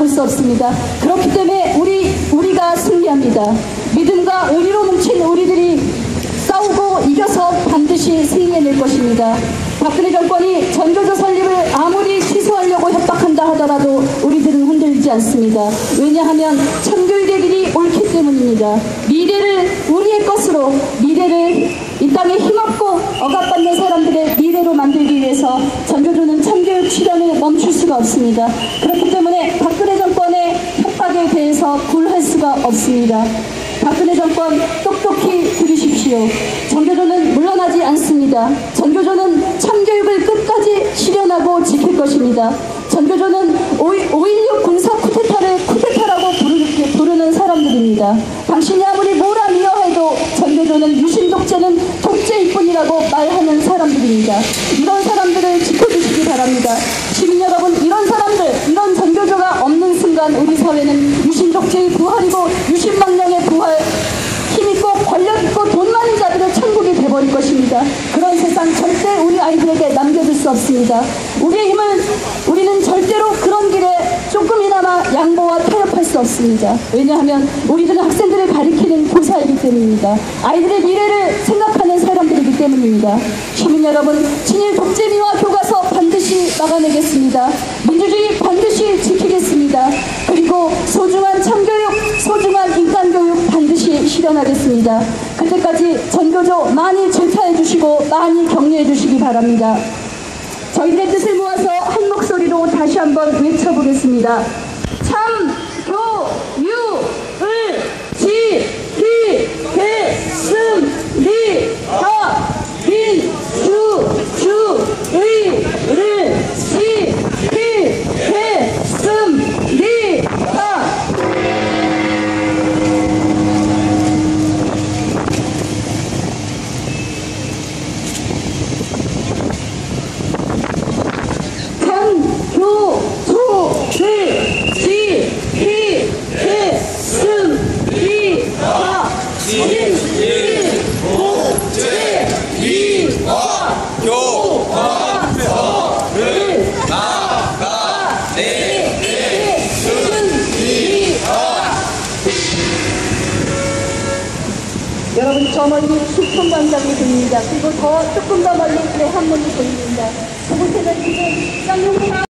막을 수 없습니다. 그렇기 때문에 우리 우리가 승리합니다. 믿음과 의리로 뭉친 우리들이 싸우고 이겨서 반드시 승리해낼 것입니다. 박근혜 정권이 전교조 설립을 아무리 취소하려고 협박한다 하더라도 우리들은 흔들리지 않습니다. 왜냐하면 청교육의 길이 옳기 때문입니다. 미래를 우리의 것으로 미래를 이 땅에 힘없고 억압받는 사람들의 미래로 만들기 위해서 전교조는 실현을 멈출 수가 없습니다. 그렇기 때문에 박근혜 정권의 협박에 대해서 굴할 수가 없습니다. 박근혜 정권 똑똑히 들으십시오. 전교조는 물러나지 않습니다. 전교조는 참교육을 끝까지 실현하고 지킬 것입니다. 전교조는 5.16 군사 쿠데타를 쿠데타라고 부르는, 사람들입니다. 당신이 아무리 뭐라 미워해도 전교조는 유신 독재는 독재일 뿐이라고 말하는 사람들입니다. 이런 사람들을 지켜주시기 바랍니다. 시민 여러분, 이런 사람들, 이런 전교조가 없는 순간 우리 사회는 유신 독재의 부활이고 유신 망령의 부활, 힘있고 권력있고 돈 많은 자들의 천국이 돼버릴 것입니다. 그런 세상 절대 우리 아이들에게 남겨둘 수 없습니다. 우리의 힘은 우리는 절대로 그런 길에 조금이나마 양보와 타협할 수 없습니다. 왜냐하면 우리들은 학생들을 가리키는 교사이기 때문입니다. 아이들의 미래를 생각하는 사람들이기 때문입니다. 시민 여러분, 친일 독재미와 교과서 반드시 막아내겠습니다. 민주주의 반드시 지키겠습니다. 그리고 소중한 참교육, 소중한 인간교육 반드시 실현하겠습니다. 그때까지 전교조 많이 질타해 주시고 많이 격려해 주시기 바랍니다. 저희들의 뜻을 모아서 한 목소리로 다시 한번 외쳐보겠습니다. 참, 교, 유, 을, 지, 기, 개, 씀, 리, 하, 민, 주, 주, 의, 를, 지, 기, 개, 씀, 리, 하. 전, 교, 조, 를, 지, 히, 해, 씀, 리, 하, 진, 일, 고, 제, 이, 와, 교, 화, 서, 를, 나, 가, 내, 내, 슨, 리, 하. 여러분 저 멀리 수풍광장이 보입니다. 그리고 더 조금 더 멀리 내 한문이 보입니다. 그곳에는 지금 쌍용사